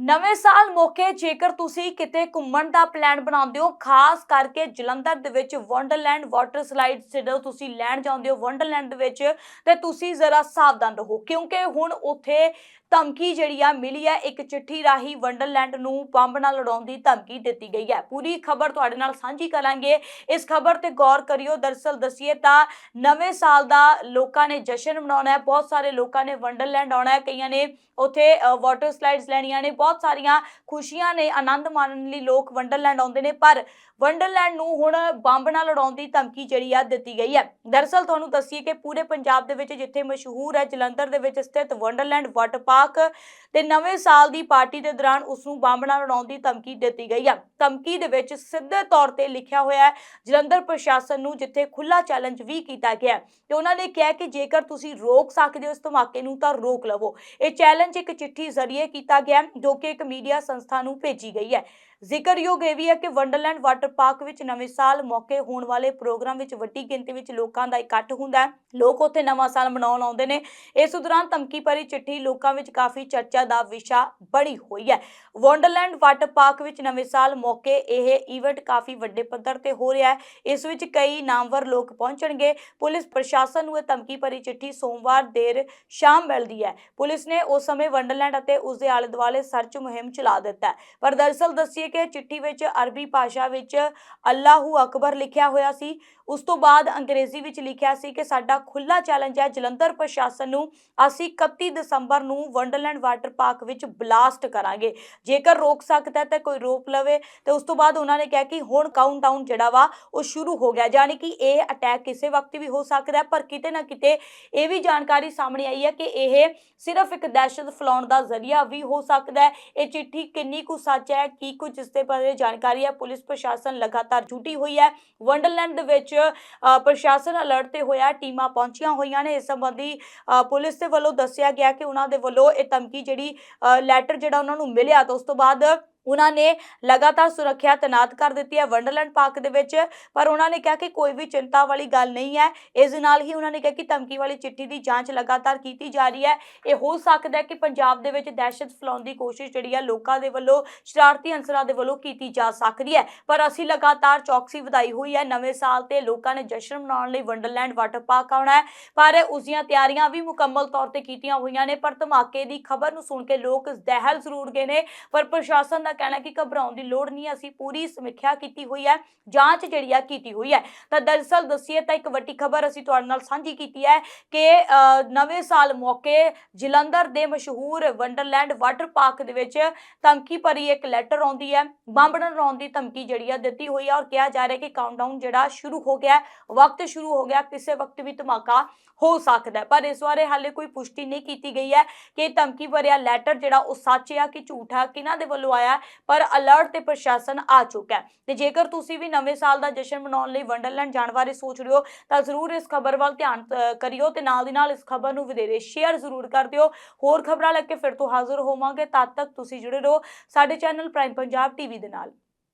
ਨਵੇਂ ਸਾਲ ਮੌਕੇ ਜੇਕਰ ਤੁਸੀਂ ਕਿਤੇ ਘੁੰਮਣ ਦਾ ਪਲਾਨ ਬਣਾਉਂਦੇ ਹੋ, ਖਾਸ ਕਰਕੇ ਜਲੰਧਰ ਦੇ ਵਿੱਚ ਵੰਡਰਲੈਂਡ ਵਾਟਰ ਸਲਾਈਡ ਜਦੋਂ ਤੁਸੀਂ ਲੈਣ ਜਾਂਦੇ ਹੋ ਵੰਡਰਲੈਂਡ ਦੇ ਵਿੱਚ, ਤੇ ਤੁਸੀਂ ਜ਼ਰਾ ਸਾਵਧਾਨ ਰਹੋ, ਕਿਉਂਕਿ ਹੁਣ ਉੱਥੇ ਧਮਕੀ ਜਿਹੜੀ ਆ ਮਿਲੀ ਹੈ, ਇੱਕ ਚਿੱਠੀ ਰਾਹੀਂ ਵੰਡਰਲੈਂਡ ਨੂੰ ਬੰਬ ਨਾਲ ਲੜਾਉਣ ਦੀ ਧਮਕੀ ਦਿੱਤੀ ਗਈ ਹੈ। ਪੂਰੀ ਖਬਰ ਤੁਹਾਡੇ ਨਾਲ ਸਾਂਝੀ ਕਰਾਂਗੇ। ਇਸ ਖਬਰ ਤੇ ਗੌਰ ਕਰਿਓ। ਦਰਸਲ ਦਸੀਏ ਤਾਂ ਨਵੇਂ ਸਾਲ ਦਾ ਲੋਕਾਂ ਨੇ ਜਸ਼ਨ ਮਨਾਉਣਾ ਹੈ। ਬਹੁਤ ਸਾਰੇ ਲੋਕਾਂ ਨੇ ਵੰਡਰਲੈਂਡ ਆਉਣਾ ਹੈ। ਕਈਆਂ ਨੇ ਉੱਥੇ ਵਾਟਰ ਸਲਾਈਡਸ ਲੈਣੀਆਂ ਨੇ। ਬਹੁਤ ਸਾਰੀਆਂ ਖੁਸ਼ੀਆਂ ਨੇ, ਆਨੰਦ ਮਾਣਨ ਲਈ ਲੋਕ ਵੰਡਰਲੈਂਡ ਆਉਂਦੇ ਨੇ। ਪਰ ਵੰਡਰਲੈਂਡ ਨੂੰ ਹੁਣ ਬੰਬ ਨਾਲ ਲੜਾਉਣ ਦੀ ਧਮਕੀ ਜਿਹੜੀ ਆ ਦਿੱਤੀ ਗਈ ਹੈ। ਦਰਅਸਲ ਤੁਹਾਨੂੰ ਦੱਸੀਏ ਕਿ ਪੂਰੇ ਪੰਜਾਬ ਦੇ ਵਿੱਚ ਜਿੱਥੇ ਮਸ਼ਹੂਰ ਹੈ, ਜਲੰਧਰ ਦੇ ਵਿੱਚ ਸਥਿਤ ਵੰਡਰਲੈਂਡ ਵਾਟਰ ਪਾਰਕ ਤੇ ਨਵੇਂ ਸਾਲ ਦੀ ਪਾਰਟੀ ਦੇ ਦੌਰਾਨ ਉਸ ਨੂੰ ਬੰਬ ਨਾਲ ਉਡਾਉਣ ਦੀ ਧਮਕੀ ਦਿੱਤੀ ਗਈ ਹੈ ਧਮਕੀ ਦੇ ਵਿੱਚ ਸਿੱਧੇ ਤੌਰ ਤੇ ਲਿਖਿਆ ਹੋਇਆ ਹੈ, ਜਲੰਧਰ ਪ੍ਰਸ਼ਾਸਨ ਨੂੰ ਜਿੱਥੇ ਖੁੱਲਾ ਚੈਲੰਜ ਵੀ ਕੀਤਾ ਗਿਆ ਤੇ ਉਹਨਾਂ ਨੇ ਕਿਹਾ ਕਿ ਜੇਕਰ ਤੁਸੀਂ ਰੋਕ ਸਕਦੇ ਹੋ ਇਸ ਧਮਾਕੇ ਨੂੰ ਤਾਂ ਰੋਕ ਲਵੋ। ਇਹ ਚੈਲੰਜ ਇੱਕ ਚਿੱਠੀ ਜ਼ਰੀਏ ਕੀਤਾ ਗਿਆ ਜੋ ਕਿ ਇੱਕ ਮੀਡੀਆ ਸੰਸਥਾ ਨੂੰ ਭੇਜੀ ਗਈ ਹੈ। ਜ਼ਿਕਰਯੋਗ ਇਹ ਵੀ ਹੈ ਕਿ ਵੰਡਰਲੈਂਡ ਵਾਟਰ ਪਾਰਕ ਵਿੱਚ ਨਵੇਂ ਸਾਲ ਮੌਕੇ ਹੋਣ ਵਾਲੇ ਪ੍ਰੋਗਰਾਮ ਵਿੱਚ ਵੱਡੀ ਗਿਣਤੀ ਵਿੱਚ ਲੋਕਾਂ ਦਾ ਇਕੱਠ ਹੁੰਦਾ ਹੈ। ਲੋਕ ਉੱਥੇ ਨਵਾਂ ਸਾਲ ਮਨਾਉਣ ਆਉਂਦੇ ਨੇ। ਇਸ ਦੌਰਾਨ ਧਮਕੀ ਭਰੀ ਚਿੱਠੀ ਲੋਕਾਂ ਵਿੱਚ ਕਾਫੀ ਚਰਚਾ ਦਾ ਵਿਸ਼ਾ ਬਣੀ ਹੋਈ ਹੈ। ਵੰਡਰਲੈਂਡ ਵਾਟਰ ਪਾਰਕ ਵਿੱਚ ਨਵੇਂ ਸਾਲ ਮੌਕੇ ਇਹ ਈਵੈਂਟ ਕਾਫੀ ਵੱਡੇ ਪੱਧਰ ਤੇ ਹੋ ਰਿਹਾ ਹੈ। ਇਸ ਵਿੱਚ ਕਈ ਨਾਮਵਰ ਲੋਕ ਪਹੁੰਚਣਗੇ। ਪੁਲਿਸ ਪ੍ਰਸ਼ਾਸਨ ਨੂੰ ਇਹ ਧਮਕੀ ਭਰੀ ਚਿੱਠੀ ਸੋਮਵਾਰ ਦੇਰ ਸ਼ਾਮ ਮਿਲਦੀ ਹੈ। ਪੁਲਿਸ ਨੇ ਉਸ ਸਮੇਂ ਵੰਡਰਲੈਂਡ ਅਤੇ ਉਸ ਦੇ ਆਲੇ ਦੁਆਲੇ ਸਰਚ ਮੁਹਿੰਮ ਚਲਾ ਦਿੱਤਾ ਪਰ ਦਰਅਸਲ ਦੱਸੀਏ ਕਿ ਚਿੱਠੀ ਵਿੱਚ, ਅਰਬੀ ਭਾਸ਼ਾ ਵਿੱਚ ਅੱਲਾਹੂ ਅਕਬਰ ਲਿਖਿਆ ਹੋਇਆ ਸੀ। ਉਸ ਤੋਂ ਬਾਅਦ ਅੰਗਰੇਜ਼ੀ ਵਿੱਚ ਲਿਖਿਆ ਸੀ ਕਿ ਸਾਡਾ ਖੁੱਲਾ ਚੈਲੰਜ ਹੈ, ਜਲੰਧਰ ਪ੍ਰਸ਼ਾਸਨ ਨੂੰ ਅਸੀਂ 31 ਦਸੰਬਰ ਨੂੰ ਵੰਡਰਲੈਂਡ ਵਾਟਰ ਪਾਰਕ ਵਿੱਚ ਬਲਾਸਟ ਕਰਾਂਗੇ। ਜੇਕਰ ਰੋਕ ਸਕਦਾ ਤਾਂ ਕੋਈ ਰੋਕ ਲਵੇ। ਤੇ ਉਸ ਤੋਂ ਬਾਅਦ ਉਹਨਾਂ ਨੇ ਕਿਹਾ ਕਿ ਹੁਣ ਕਾਊਂਟਡਾਊਨ ਜਿਹੜਾ ਵਾ, ਉਹ ਸ਼ੁਰੂ ਹੋ ਗਿਆ। ਯਾਨੀ ਕਿ ਇਹ ਅਟੈਕ ਕਿਸੇ ਵਕਤ ਵੀ ਹੋ ਸਕਦਾ ਪਰ ਕਿਤੇ ਨਾ ਕਿਤੇ ਇਹ ਵੀ ਜਾਣਕਾਰੀ ਸਾਹਮਣੇ ਆਈ ਹੈ ਕਿ ਇਹ ਸਿਰਫ ਇੱਕ ਦਹਿਸ਼ਤ ਫੈਲਾਉਣ ਦਾ ਜ਼ਰੀਆ ਵੀ ਹੋ ਸਕਦਾ ਹੈ। ਇਹ ਚਿੱਠੀ ਕਿੰਨੀ ਕੁ ਸੱਚ ਹੈ, ਕੀ ਕੁਝ ਜਿਸ ਦੇ ਬਾਰੇ ਜਾਣਕਾਰੀ ਹੈ, ਪੁਲਿਸ ਪ੍ਰਸ਼ਾਸਨ ਲਗਾਤਾਰ ਜੁਟੀ ਹੋਈ ਹੈ। ਵੰਡਰਲੈਂਡ ਦੇ ਵਿੱਚ ਪ੍ਰਸ਼ਾਸਨ ਅਲਰਟ ਤੇ ਹੋਇਆ ਟੀਮਾਂ ਪਹੁੰਚੀਆਂ ਹੋਈਆਂ ਨੇ। ਇਸ ਸੰਬੰਧੀ ਪੁਲਿਸ ਦੇ ਵੱਲੋਂ ਦੱਸਿਆ ਗਿਆ ਕਿ ਉਹਨਾਂ ਦੇ ਵੱਲੋਂ ਇਹ ਧਮਕੀ ਜਿਹੜੀ ਲੈਟਰ ਜਿਹੜਾ ਉਹਨਾਂ ਨੂੰ ਮਿਲਿਆ, ਤਾਂ ਉਸ ਤੋਂ ਬਾਅਦ ਉਹਨਾਂ ਨੇ ਲਗਾਤਾਰ ਸੁਰੱਖਿਆ ਤੈਨਾਤ ਕਰ ਦਿੱਤੀ ਹੈ ਵੰਡਰਲੈਂਡ ਪਾਰਕ ਦੇ ਵਿੱਚ, ਪਰ ਉਹਨਾਂ ਨੇ ਕਿਹਾ ਕਿ ਕੋਈ ਵੀ ਚਿੰਤਾ ਵਾਲੀ ਗੱਲ ਨਹੀਂ ਹੈ। ਇਸ ਦੇ ਨਾਲ ਹੀ ਉਹਨਾਂ ਨੇ ਕਿਹਾ ਕਿ ਧਮਕੀ ਵਾਲੀ ਚਿੱਠੀ ਦੀ ਜਾਂਚ ਲਗਾਤਾਰ ਕੀਤੀ ਜਾ ਰਹੀ ਹੈ। ਇਹ ਹੋ ਸਕਦਾ ਹੈ ਕਿ ਪੰਜਾਬ ਦੇ ਵਿੱਚ ਦਹਿਸ਼ਤ ਫੈਲਾਉਣ ਦੀ ਕੋਸ਼ਿਸ਼ ਜਿਹੜੀ ਹੈ ਲੋਕਾਂ ਦੇ ਵੱਲੋਂ, ਸ਼ਰਾਰਤੀ ਅੰਸਰਾਂ ਦੇ ਵੱਲੋਂ ਕੀਤੀ ਜਾ ਸਕਦੀ ਹੈ। ਪਰ ਅਸੀਂ ਲਗਾਤਾਰ ਚੌਕਸੀ ਵਧਾਈ ਹੋਈ ਹੈ। ਨਵੇਂ ਸਾਲ ਤੇ ਲੋਕਾਂ ਨੇ ਜਸ਼ਨ ਮਨਾਉਣ ਲਈ ਵੰਡਰਲੈਂਡ ਵਾਟਰ ਪਾਰਕ ਆਉਣਾ ਹੈ। ਪਰ ਉਸ ਦੀਆਂ ਤਿਆਰੀਆਂ ਵੀ ਮੁਕੰਮਲ ਤੌਰ ਤੇ ਕੀਤੀਆਂ ਹੋਈਆਂ ਨੇ। ਪਰ ਧਮਾਕੇ ਦੀ ਖਬਰ ਨੂੰ ਸੁਣ ਕੇ ਲੋਕ ਦਹਿਲ ਜ਼ਰੂਰ ਗਏ ਨੇ। ਪਰ ਪ੍ਰਸ਼ਾਸਨ ਦਾ ਕਹਿਣਾ ਕਿ ਘਬਰਾਉਣ ਦੀ ਲੋੜ ਨਹੀਂ ਹੈ, ਅਸੀਂ ਪੂਰੀ ਸਮੀਖਿਆ ਕੀਤੀ ਹੋਈ ਹੈ ਜਾਂਚ ਜਿਹੜੀ ਆ ਕੀਤੀ ਹੋਈ ਹੈ। ਤਾਂ ਦਰਅਸਲ ਦੱਸੀਏ ਤਾਂ ਇੱਕ ਵੱਡੀ ਖਬਰ ਅਸੀਂ ਤੁਹਾਡੇ ਨਾਲ ਸਾਂਝੀ ਕੀਤੀ ਹੈ ਕਿ ਨਵੇਂ ਸਾਲ ਮੌਕੇ ਜਲੰਧਰ ਦੇ ਮਸ਼ਹੂਰ ਵੰਡਰਲੈਂਡ ਵਾਟਰ ਪਾਰਕ ਦੇ ਵਿੱਚ ਧਮਕੀ ਭਰੀ ਇੱਕ ਲੈਟਰ ਆਉਂਦੀ ਹੈ ਬੰਬ ਨਾਲ ਦੀ ਧਮਕੀ ਜਿਹੜੀ ਆ ਦਿੱਤੀ ਹੋਈ ਹੈ ਔਰ ਕਿਹਾ ਜਾ ਰਿਹਾ ਕਿ ਕਾਊਂਟਡਾਊਨ ਜਿਹੜਾ ਸ਼ੁਰੂ ਹੋ ਗਿਆ ਵਕਤ ਸ਼ੁਰੂ ਹੋ ਗਿਆ ਕਿਸੇ ਵਕਤ ਵੀ ਧਮਾਕਾ ਹੋ ਸਕਦਾ ਪਰ ਇਸ ਬਾਰੇ ਹਾਲੇ ਕੋਈ ਪੁਸ਼ਟੀ ਨਹੀਂ ਕੀਤੀ ਗਈ ਹੈ ਕਿ ਧਮਕੀ ਭਰਿਆ ਲੈਟਰ ਜਿਹੜਾ ਉਹ ਸੱਚ ਆ ਕਿ ਝੂਠ ਆ ਕਿਹਨਾਂ ਦੇ ਵੱਲੋਂ ਆਇਆ ਪਰ ਅਲਰਟ ਤੇ ਪ੍ਰਸ਼ਾਸਨ ਆ ਚੁੱਕਾ ਹੈ। ਤੇ ਜੇਕਰ ਤੁਸੀਂ ਵੀ ਨਵੇਂ ਸਾਲ ਦਾ ਜਸ਼ਨ ਮਨਾਉਣ ਲਈ ਵੰਡਰਲੈਂਡ ਜਾਣ ਬਾਰੇ ਸੋਚ ਰਹੇ ਹੋ ਤਾਂ ਜ਼ਰੂਰ ਇਸ ਖਬਰ ਵੱਲ ਧਿਆਨ ਅ, ਕਰਿਓ ਤੇ ਨਾਲ ਦੀ ਨਾਲ ਇਸ ਖਬਰ ਨੂੰ ਵਧੇਰੇ ਸ਼ੇਅਰ ਜ਼ਰੂਰ ਕਰ ਦਿਓ। ਹੋਰ ਖਬਰਾਂ ਲੈ ਕੇ ਫਿਰ ਤੋਂ ਹਾਜ਼ਰ ਹੋਵਾਂਗੇ। ਤਦ ਤੱਕ ਤੁਸੀਂ ਜੁੜੇ ਰਹੋ ਸਾਡੇ ਚੈਨਲ ਪ੍ਰਾਈਮ ਪੰਜਾਬ ਟੀਵੀ ਦੇ ਨਾਲ।